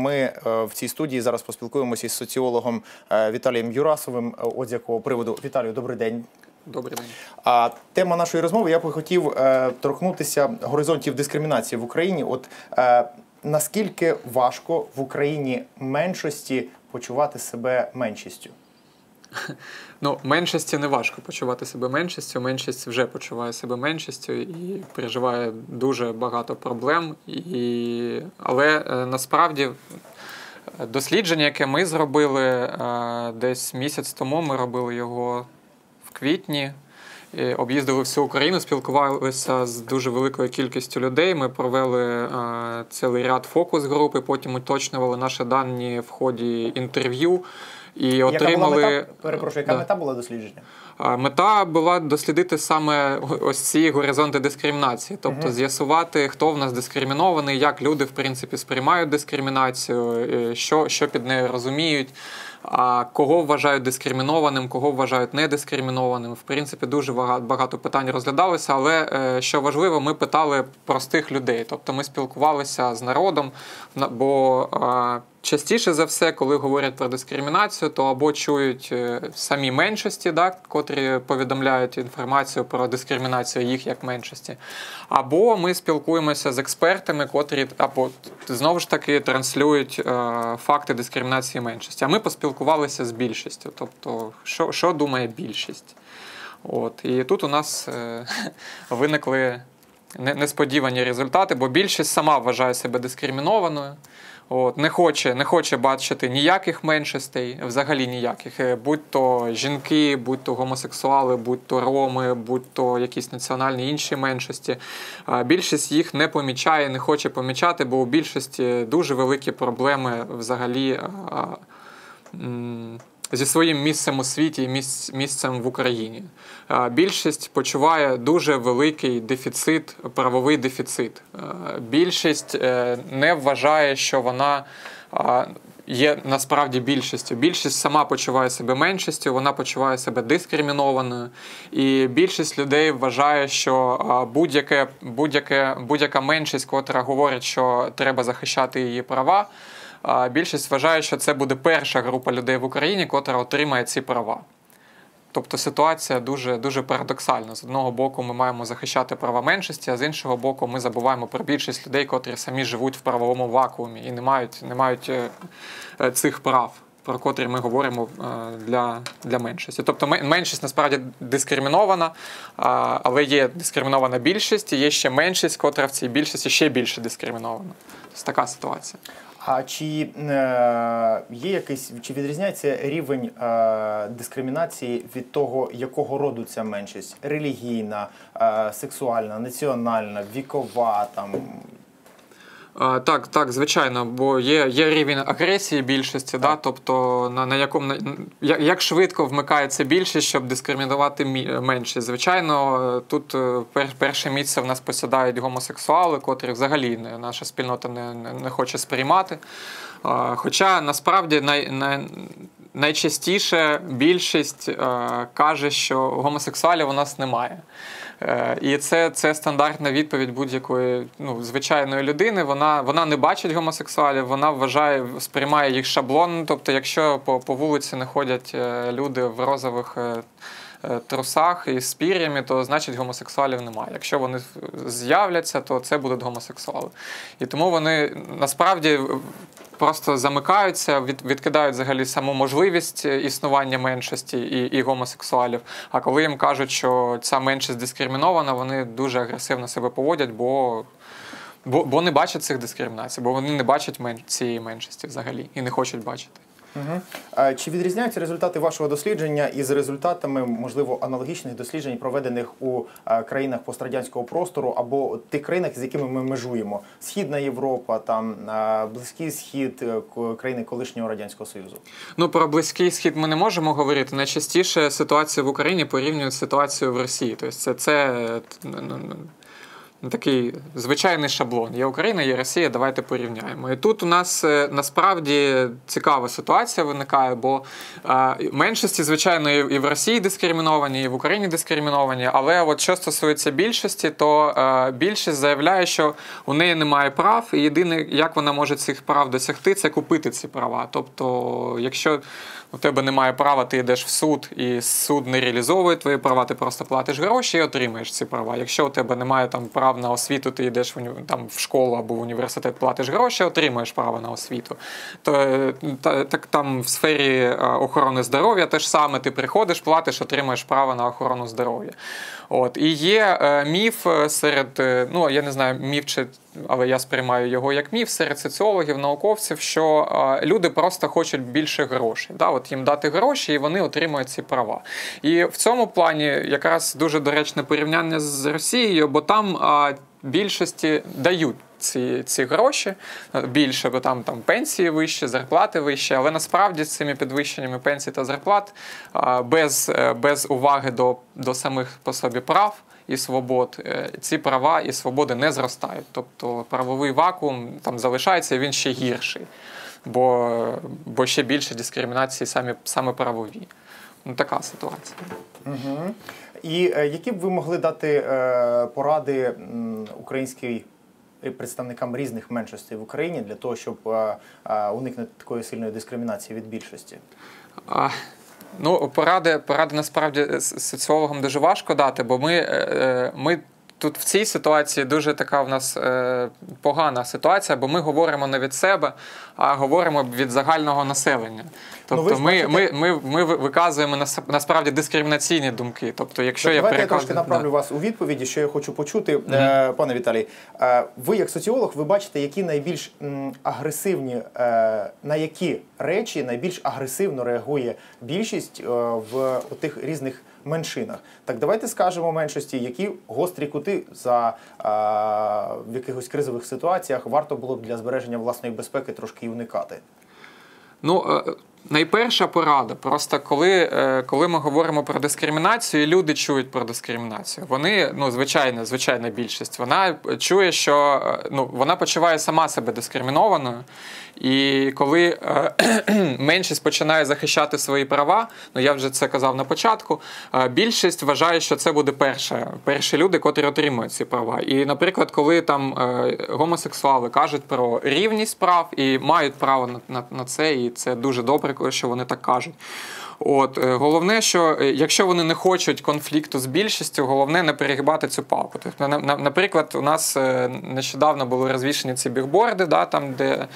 Ми е, в цій студії зараз поспілкуємося із соціологом е, Віталієм Юрасовим. Е, От з якого приводу Віталію, добрий день. Добрий день. А тема нашої розмови я би хотів е, торкнутися горизонтів дискримінації в Україні. От е, наскільки важко в Україні меншості почувати себе меншістю? Ну, меншості не важко почувати себе меншістю. Меншість вже почуває себе меншістю і переживає дуже багато проблем. І... Але е, насправді дослідження, яке ми зробили е, десь місяць тому, ми робили його в квітні. Об'їздили всю Україну, спілкувалися з дуже великою кількістю людей. Ми провели е, цілий ряд фокус групи, потім уточнювали наші дані в ході інтерв'ю і Яка отримали була мета? Перепрошую, яка Да. мета була дослідження? Мета була дослідити саме ось ці горизонти дискримінації, тобто Мгм. з'ясувати, хто в нас дискримінований, як люди в принципі сприймають дискримінацію, що, що під нею розуміють, а кого вважають дискримінованим, кого вважають недискримінованим. В принципі, дуже багато, питань розглядалося, але е, що важливо, ми питали простих людей, тобто ми спілкувалися з народом, на- бо Частіше за все, коли говорять про дискримінацію, то або чують е, самі меншості, да, котрі повідомляють інформацію про дискримінацію їх як меншості, або ми спілкуємося з експертами, котрі або знову ж таки транслюють е, факти дискримінації меншості. А ми поспілкувалися з більшістю, тобто, що, що думає більшість. От. І тут у нас е, виникли несподівані результати, бо більшість сама вважає себе дискримінованою. От, не хоче, не хоче бачити ніяких меншостей, взагалі ніяких. Е, Будь то жінки, будь то гомосексуали, будь то роми, будь то якісь національні інші меншості. Більшість їх не помічає, не хоче помічати, бо у більшості дуже великі проблеми взагалі. Зі своїм місцем у світі і місць- місцем в Україні. Більшість почуває дуже великий дефіцит, правовий дефіцит. Більшість е, не вважає, що вона є насправді більшістю. Більшість сама почуває себе меншістю, вона почуває себе дискримінованою. І більшість людей вважає, що будь-яке, будь-яке, будь-яка меншість, котра говорить, що треба захищати її права. Більшість вважає, що це буде перша група людей в Україні, котра отримає ці права. Тобто ситуація дуже дуже парадоксальна. З одного боку, ми маємо захищати права меншості, а з іншого боку, ми забуваємо про більшість людей, котрі самі живуть в правовому вакуумі і не мають, не мають е, е, цих прав, про котрі ми говоримо е, для, для меншості. Тобто меншість насправді дискримінована, але є дискримінована більшість, і є ще меншість, котра в цій більшості ще більше дискримінована. Ось така ситуація. А чи е, є якийсь чи відрізняється рівень е, дискримінації від того, якого роду ця меншість? Релігійна, е, сексуальна, національна, вікова там. А, Так, так, звичайно, бо є, є рівень агресії більшості, да, тобто на, на якому на- як, як швидко вмикається більшість, щоб дискримінувати мі- меншість. Звичайно, тут е, пер, перше місце в нас посідають гомосексуали, котрі взагалі не, наша спільнота не, не, не хоче сприймати. А, Хоча насправді най, най, найчастіше більшість е, каже, що гомосексуалів у нас немає. Е, І це, це стандартна відповідь будь-якої ну, звичайної людини. Вона, вона не бачить гомосексуалів, вона вважає, сприймає їх шаблон. Тобто, якщо по, по вулиці не ходять е, люди в розових. е, Трусах і з то значить гомосексуалів немає. Якщо вони з'являться, то це будуть гомосексуали. І тому вони насправді просто замикаються, від, відкидають взагалі саму можливість е, існування меншості і, і гомосексуалів. А коли їм кажуть, що ця меншість дискримінована, вони дуже агресивно себе поводять, бо, бо, бо не бачать цих дискримінацій, бо вони не бачать мен, цієї меншості взагалі і не хочуть бачити. Угу. Чи відрізняються результати вашого дослідження із результатами, можливо, аналогічних досліджень, проведених у е, країнах пострадянського простору або тих країнах, з якими ми межуємо? Східна Європа, там е, Близький Схід, е, країни колишнього радянського союзу? Ну, про близький схід ми не можемо говорити. Найчастіше ситуацію в Україні порівнюють з ситуацією в Росії. Тобто це, це такий звичайний шаблон. Є Україна, є Росія, давайте порівняємо. І тут у нас е, насправді цікава ситуація виникає, бо е, меншості, звичайно, і в Росії дискриміновані, і в Україні дискриміновані. Але от що стосується більшості, то е, більшість заявляє, що у неї немає прав, і єдине, як вона може цих прав досягти, це купити ці права. Тобто, якщо у тебе немає права, ти йдеш в суд, і суд не реалізовує твої права, ти просто платиш гроші і отримаєш ці права. Якщо у тебе немає там прав на освіту, ти йдеш в там в школу або в університет, платиш гроші, отримуєш право на освіту. То е, та, так там в сфері е, охорони здоров'я теж саме ти приходиш, платиш, отримаєш право на охорону здоров'я. От і є е, міф серед, ну я не знаю, міф чи але я сприймаю його як міф серед соціологів, науковців, що е, люди просто хочуть більше грошей. Да? От їм дати гроші, і вони отримують ці права. І в цьому плані якраз дуже доречне порівняння з Росією, бо там е, більшості дають. Ці ці гроші більше, бо там там пенсії вищі, зарплати вищі, але насправді з цими підвищеннями пенсій та зарплат без без уваги до до самих по собі прав і свобод, е, ці права і свободи не зростають. Тобто правовий вакуум там залишається, і він ще гірший, бо бо ще більше дискримінації самі, саме правові. Ну, Така ситуація. Угу. І е, які б ви могли дати е, поради українській представникам різних меншостей в Україні для того, щоб е, е, уникнути такої сильної дискримінації від більшості? Ну, поради, поради насправді соціологам дуже важко дати, бо ми, е, е, ми тут в цій ситуації дуже така в нас е, погана ситуація, бо ми говоримо не від себе, а говоримо від загального населення. Ну, тобто ну, ми, ми, ми, ми виказуємо насправді дискримінаційні думки. Тобто, якщо так, я переказ... я трошки направлю да. вас у відповіді, що я хочу почути, mm -hmm. пане Віталій. Е, ви, як соціолог, ви бачите, які найбільш агресивні, е, на які речі найбільш агресивно реагує більшість в тих різних меншинах. Так давайте скажемо меншості, які гострі кути за а, в якихось кризових ситуаціях варто було б для збереження власної безпеки трошки уникати. Ну, е, найперша порада. Просто коли е, коли ми говоримо про дискримінацію, і люди чують про дискримінацію. Вони, ну, звичайно, звичайна більшість, вона чує, що е, ну, вона почуває сама себе дискримінованою. І коли е, меншість починає захищати свої права, ну я вже це казав на початку. Більшість вважає, що це буде перше, перші люди, котрі отримують ці права. І, наприклад, коли там гомосексуали кажуть про рівність прав і мають право на, на, на це, і це дуже добре, що вони так кажуть. От е, головне, що е, якщо вони не хочуть конфлікту з більшістю, головне не перегибати цю палку. Тобто, наприклад, у нас е, нещодавно були розвішені ці бігборди, да, там де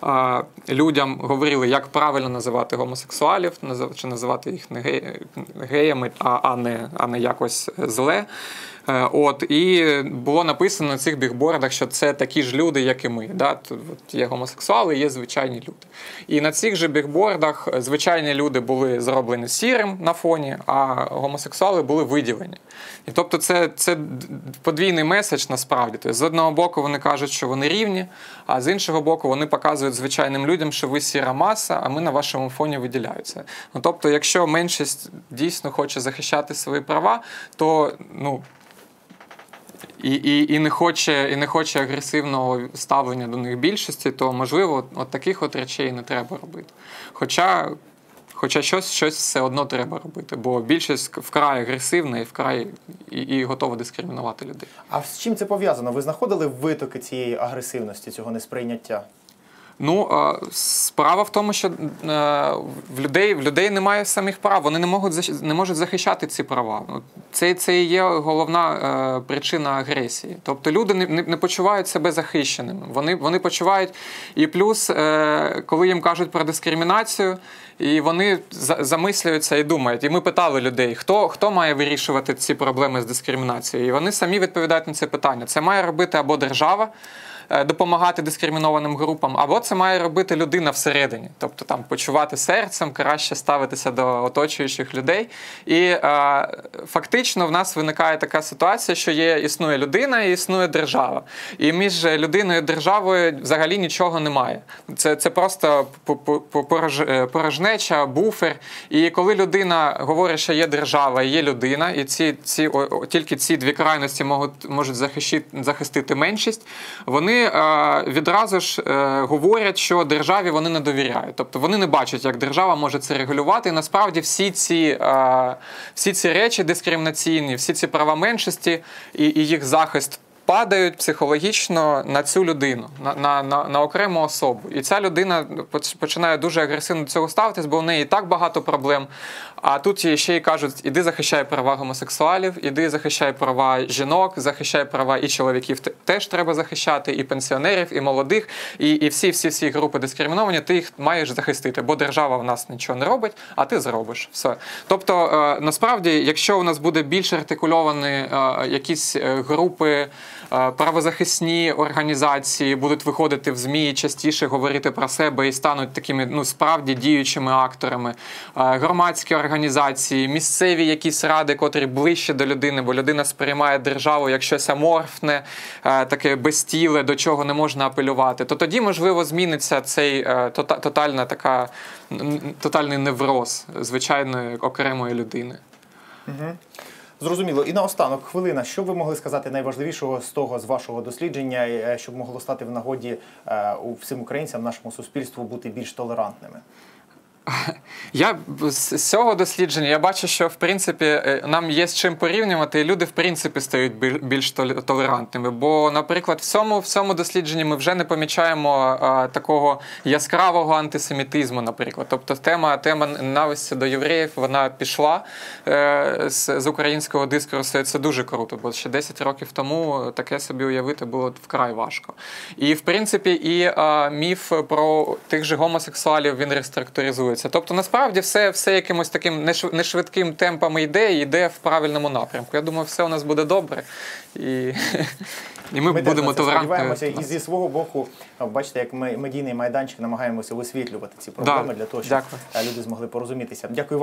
а, людям говорили, як правильно називати гомосексуалів, чи називати їх не геями, а, а не а не якось зле. Е, от і було написано на цих бігбордах, що це такі ж люди, як і ми. Да? Тут є гомосексуали, є звичайні люди. І на цих же бігбордах звичайні люди були зроблені сірим на фоні, а гомосексуали були виділені. І тобто, це це подвійний меседж насправді. Тобто, з одного боку, вони кажуть, що вони рівні, а з іншого боку, вони показують звичайним людям, що ви сіра маса, а ми на вашому фоні виділяються. Ну тобто, якщо меншість дійсно хоче захищати свої права, то ну і і, і, не хоче і не хоче агресивного ставлення до них більшості, то можливо от таких от речей не треба робити. Хоча хоча щось щось все одно треба робити, бо більшість вкрай агресивна і вкрай і, і готова дискримінувати людей. А з чим це пов'язано? Ви знаходили витоки цієї агресивності, цього несприйняття? Ну, справа в тому, що в людей в людей немає самих прав, вони не можуть не можуть захищати ці права. Це це і є головна причина агресії. Тобто люди не не, почувають себе захищеними. Вони вони почувають. І плюс, е, коли їм кажуть про дискримінацію, і вони замислюються і думають. І ми питали людей, хто хто має вирішувати ці проблеми з дискримінацією. І вони самі відповідають на це питання. Це має робити або держава. Е, допомагати дискримінованим групам, або це має робити людина всередині, тобто там почувати серцем, краще ставитися до оточуючих людей. І е, фактично в нас виникає така ситуація, що є існує людина і існує держава. І між людиною і державою взагалі нічого немає. Це, це просто е, порожнеча, буфер. І коли людина говорить, що є держава є людина, і ці, ці о- тільки ці дві крайності можуть захищити, захистити меншість, вони е, відразу ж е, говорять, що державі вони не довіряють. Тобто вони не бачать, як держава може це регулювати. І насправді всі ці, е, всі ці речі дискримінаційні, всі ці права меншості і, і їх захист. Падають психологічно на цю людину, на, на, на, на окрему особу. І ця людина починає дуже агресивно до цього ставитись, бо в неї і так багато проблем. А тут їй ще й кажуть: іди захищай права гомосексуалів, іди захищай права жінок, захищай права і чоловіків те- теж треба захищати, і пенсіонерів, і молодих, і, і всі, всі, всі групи дискриміновані, ти їх маєш захистити, бо держава в нас нічого не робить, а ти зробиш все. Тобто, е, насправді, якщо у нас буде більш артикульовані е, якісь е, групи. Е, Правозахисні організації будуть виходити в ЗМІ частіше говорити про себе і стануть такими ну справді діючими акторами. Е, Громадські організації, місцеві якісь ради, котрі ближче до людини, бо людина сприймає державу як щось аморфне, е, таке безтіле, до чого не можна апелювати. То тоді можливо зміниться цей тотальна така тотальний невроз звичайної окремої людини. Зрозуміло. І наостанок, хвилина. Що ви могли сказати найважливішого з того з вашого дослідження, е, щоб могло стати в нагоді е, всім українцям, нашому суспільству бути більш толерантними? Я з цього дослідження я бачу, що в принципі е, нам є з чим порівнювати, і люди в принципі стають більш толерантними. Бо, наприклад, в цьому, в цьому дослідженні ми вже не помічаємо а, такого яскравого антисемітизму, наприклад. Тобто тема, тема ненависті до євреїв вона пішла е, з, з українського дискурсу. І це дуже круто, бо ще 10 років тому таке собі уявити було вкрай важко. І в принципі, і а, міф про тих же гомосексуалів він реструктуризується. Тобто, насправді, все, все якимось таким нешвидким темпами йде і йде в правильному напрямку. Я думаю, все у нас буде добре, і, і ми, ми будемо толерантними. сподіваємося. І зі свого боку, бачите, як ми медійний майданчик намагаємося висвітлювати ці проблеми Да, для того, щоб дякую. е, люди змогли порозумітися. Дякую вам.